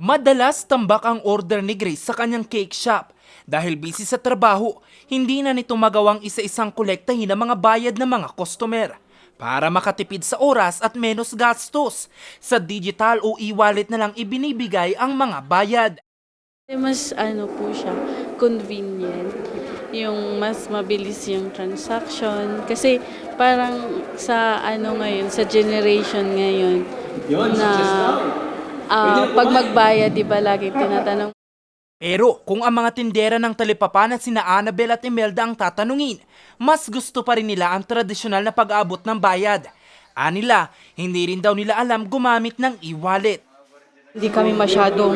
Madalas tambak ang order ni Grace sa kanyang cake shop. Dahil busy sa trabaho, hindi na nito magawang isa-isang kolektahin ang mga bayad ng mga customer. Para makatipid sa oras at menos gastos, sa digital o e-wallet na lang ibinibigay ang mga bayad. Mas ano po siya, convenient. Yung mas mabilis yung transaction. Kasi parang sa ano ngayon, sa generation ngayon, na ah, pag magbayad, di ba laging tinatanong, Pero kung ang mga tindera ng talipapa na sina Annabel at Imelda ang tatanungin, mas gusto pa rin nila ang tradisyonal na pag-aabot ng bayad. Anila, hindi rin daw nila alam gumamit ng e-wallet. Hindi kami masyadong,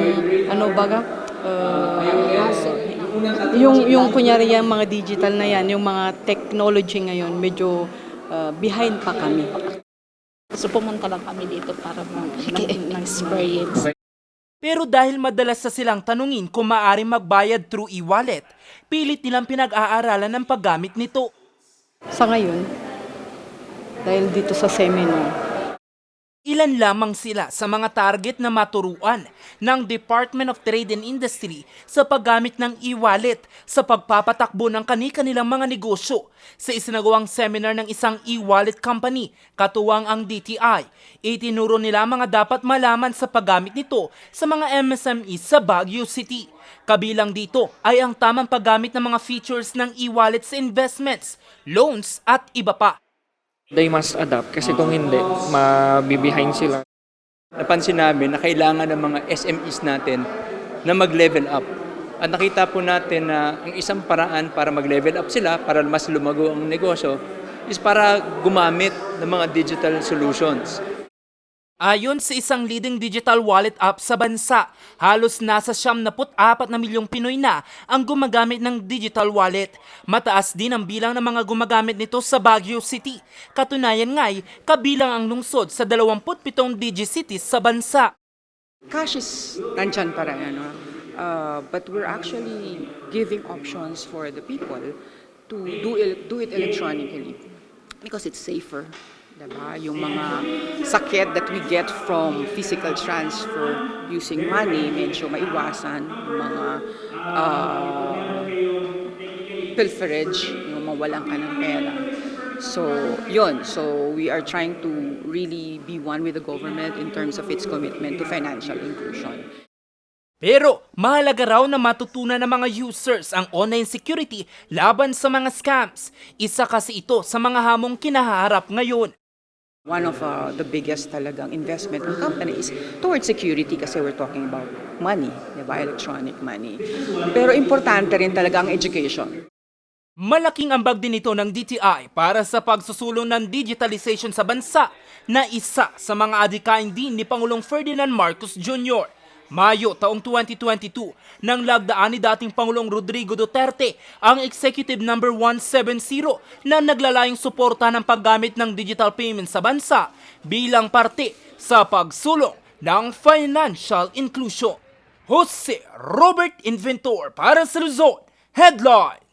ano baga, uh, yung, yung kunyari yung mga digital na yan, yung mga technology ngayon, medyo uh, behind pa kami. So pumunta lang kami dito para mag, ng, ng experience. Pero dahil madalas sa silang tanungin kung maaari magbayad through e-wallet, pilit nilang pinag-aaralan ng paggamit nito. Sa ngayon, dahil dito sa seminar, Ilan lamang sila sa mga target na maturuan ng Department of Trade and Industry sa paggamit ng e-wallet sa pagpapatakbo ng kani-kanilang mga negosyo sa isinagawang seminar ng isang e-wallet company katuwang ang DTI. Itinuro nila mga dapat malaman sa paggamit nito sa mga MSME sa Baguio City. Kabilang dito ay ang tamang paggamit ng mga features ng e-wallet sa investments, loans at iba pa. They must adapt kasi kung hindi, mabibehind sila. napansin namin na kailangan ng mga SMEs natin na mag-level up. At nakita po natin na ang isang paraan para mag-level up sila, para mas lumago ang negosyo, is para gumamit ng mga digital solutions. Ayon sa isang leading digital wallet app sa bansa, halos nasa siyam na apat na milyong Pinoy na ang gumagamit ng digital wallet. Mataas din ang bilang ng mga gumagamit nito sa Baguio City. Katunayan nga'y kabilang ang lungsod sa 27 digi-cities sa bansa. cash is nandyan pa rin, ano? Uh, but we're actually giving options for the people to do, el- do it electronically because it's safer. Diba? Yung mga sakit that we get from physical transfer using money, medyo maiwasan. Yung mga uh, pilferage, yung mawalan ka ng pera. So, yun. So, we are trying to really be one with the government in terms of its commitment to financial inclusion. Pero mahalaga raw na matutunan ng mga users ang online security laban sa mga scams. Isa kasi ito sa mga hamong kinaharap ngayon. One of uh, the biggest talagang investment ng company is towards security kasi we're talking about money, di ba? Electronic money. Pero importante rin talaga ang education. Malaking ambag din ito ng DTI para sa pagsusulong ng digitalization sa bansa na isa sa mga adikain din ni Pangulong Ferdinand Marcos Jr. Mayo taong 2022 nang lagdaan ni dating Pangulong Rodrigo Duterte ang Executive Number 170 na naglalayong suporta ng paggamit ng digital payment sa bansa bilang parte sa pagsulong ng financial inclusion. Jose Robert Inventor para sa Luzon, Headline!